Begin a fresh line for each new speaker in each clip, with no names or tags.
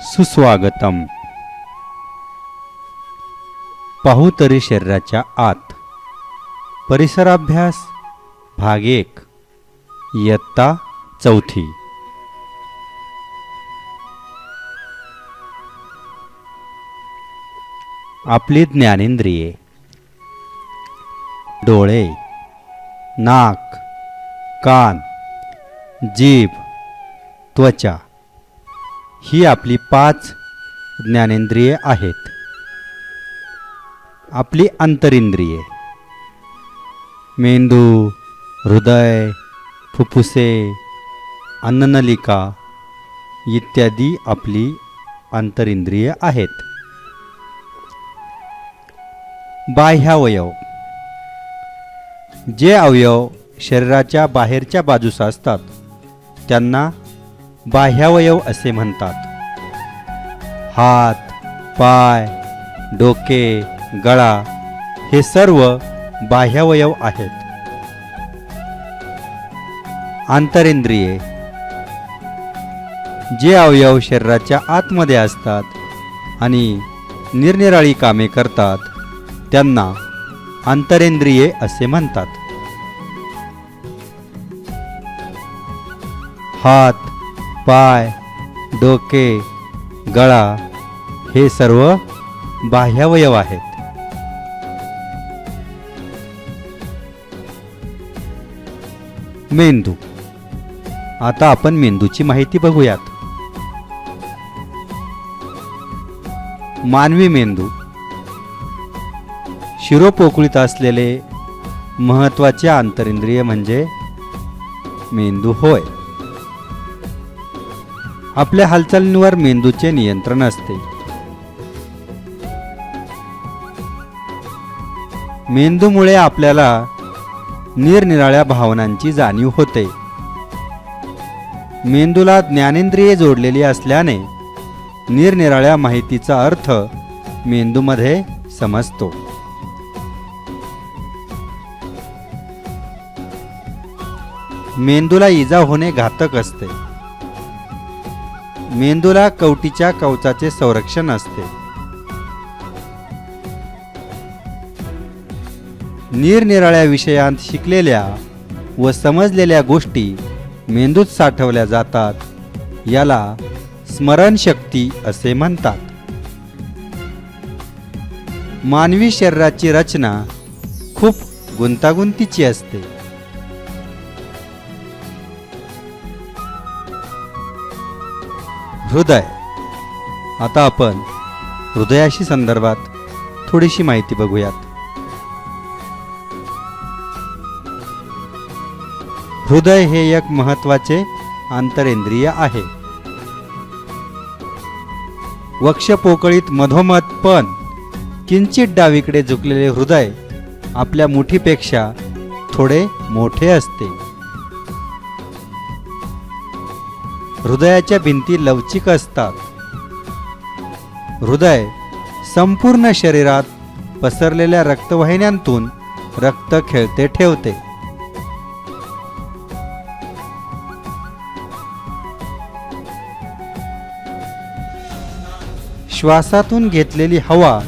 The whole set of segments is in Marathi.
सुस्वागतम. पाहू तरी शरीराच्या आत. परिसराभ्यास भाग एक. इयत्ता चौथी. आपली ज्ञानेंद्रिये. डोळे नाक कान जीभ त्वचा. ही आपली पाच ज्ञानेंद्रिये आहेत. आपली अंतरिंद्रिये. मेंदू हृदय फुफ्फुसे अन्ननलिका इत्यादी आपली अंतरिंद्रिये आहेत. बाह्यावयव. जे अवयव शरीराच्या बाहेरच्या बाजूस असतात त्यांना बाह्यावयव असे म्हणतात. हात पाय डोके गळा हे सर्व बाह्यावयव आहेत. आंतरेंद्रिये. जे अवयव शरीराच्या आतमध्ये असतात आणि निरनिराळी कामे करतात त्यांना आंतरेंद्रिये असे म्हणतात. हात पाय डोके गळा हे सर्व बाह्यावयव आहेत. मेंदू. आता आपण मेंदूची माहिती बघूयात. मानवी मेंदू. शिरोपोकळीत असलेले महत्त्वाचे आंतरिंद्रिय म्हणजे मेंदू होय. आपल्या हालचालींवर मेंदूचे नियंत्रण असते. मेंदूमुळे आपल्याला निरनिराळ्या भावनांची जाणीव होते. मेंदूला ज्ञानेंद्रिये जोडलेली असल्याने निरनिराळ्या माहितीचा अर्थ मेंदूमध्ये समजतो. मेंदूला इजा होणे घातक असते. मेंदूला कवटीच्या कवचाचे संरक्षण असते. निरनिराळ्या विषयांत शिकलेल्या व समजलेल्या गोष्टी मेंदूत साठवल्या जातात याला स्मरणशक्ती असे म्हणतात. मानवी शरीराची रचना खूप गुंतागुंतीची असते. हृदय. आता आपण हृदयाशी संदर्भात थोडीशी माहिती बघूयात. हृदय हे एक महत्त्वाचे आंतरेंद्रिय आहे. वक्षपोकळीत मधोमध पण किंचित डावीकडे झुकलेले हृदय आपल्या मुठीपेक्षा थोडे मोठे असते. हृदयाच्या भिंती लवचिक असतात. हृदय संपूर्ण शरीरात पसरलेल्या रक्तवाहिन्यांतून रक्त खेळते ठेवते. श्वासातून घेतलेली हवा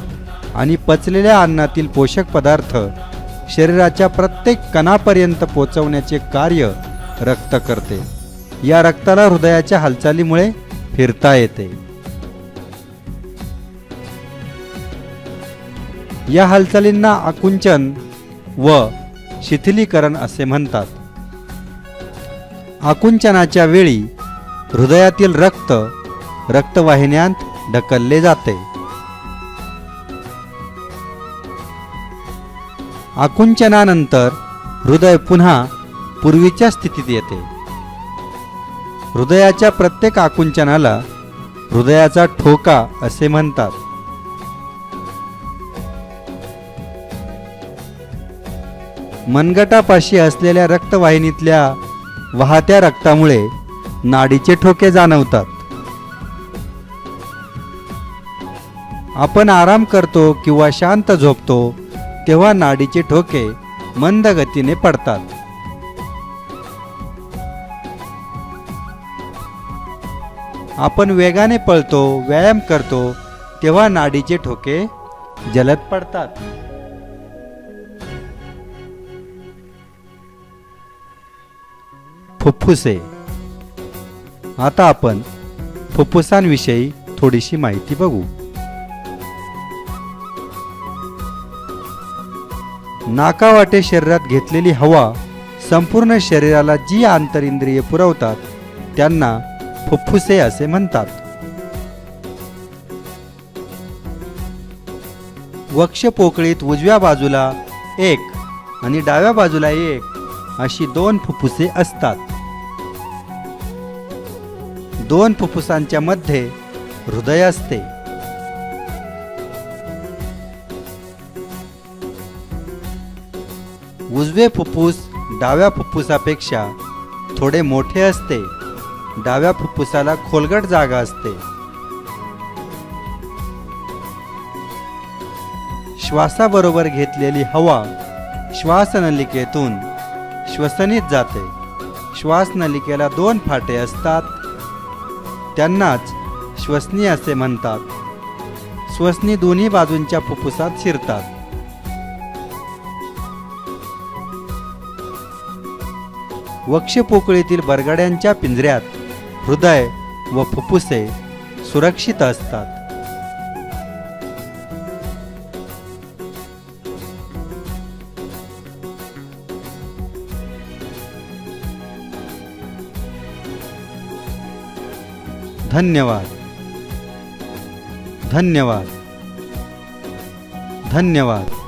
आणि पचलेल्या अन्नातील पोषक पदार्थ शरीराच्या प्रत्येक कणापर्यंत पोचवण्याचे कार्य रक्त करते. या रक्ताला हृदयाच्या हालचालीमुळे फिरता येते. या हालचालींना आकुंचन व शिथिलीकरण असे म्हणतात. आकुंचनाच्या वेळी हृदयातील रक्त रक्तवाहिन्यांत ढकलले जाते. आकुंचनानंतर हृदय पुन्हा पूर्वीच्या स्थितीत येते. हृदयाच्या प्रत्येक आकुंचनाला हृदयाचा ठोका असे म्हणतात. मनगटापाशी असलेल्या रक्तवाहिनीतल्या वाहत्या रक्तामुळे नाडीचे ठोके जाणवतात. आपण आराम करतो किंवा शांत झोपतो तेव्हा नाडीचे ठोके मंद गतीने पडतात. आपण वेगाने पळतो व्यायाम करतो तेव्हा नाडीचे ठोके जलद पडतात. फुफ्फुसे. आता आपण फुफ्फुसांविषयी थोडीशी माहिती बघू. नाकावाटे शरीरात घेतलेली हवा संपूर्ण शरीराला जी आंतरिंद्रिये पुरवतात त्यांना फुफ्फुसे असे म्हणतात. वक्षपोकळीत उजव्या बाजूला एक आणि डाव्या बाजूला एक अशी दोन फुफ्फुसे असतात. दोन फुफ्फुसांच्या मध्ये हृदय असते. उजवे फुफ्फुस डाव्या फुफ्फुसापेक्षा थोडे मोठे असते. डाव्या फुफ्फुसाला खोलगट जागा असते. श्वासाबरोबर घेतलेली हवा श्वासनलिकेतून श्वसनीत जाते. श्वासनलिकेला दोन फाटे असतात. त्यांनाच श्वसनी असे म्हणतात. श्वसनी दोन्ही बाजूंच्या फुफ्फुसात शिरतात. वक्षपोकळीतील बरगड्यांच्या पिंजऱ्यात हृदय व फुफ्फुसे सुरक्षित असतात. धन्यवाद. धन्यवाद. धन्यवाद.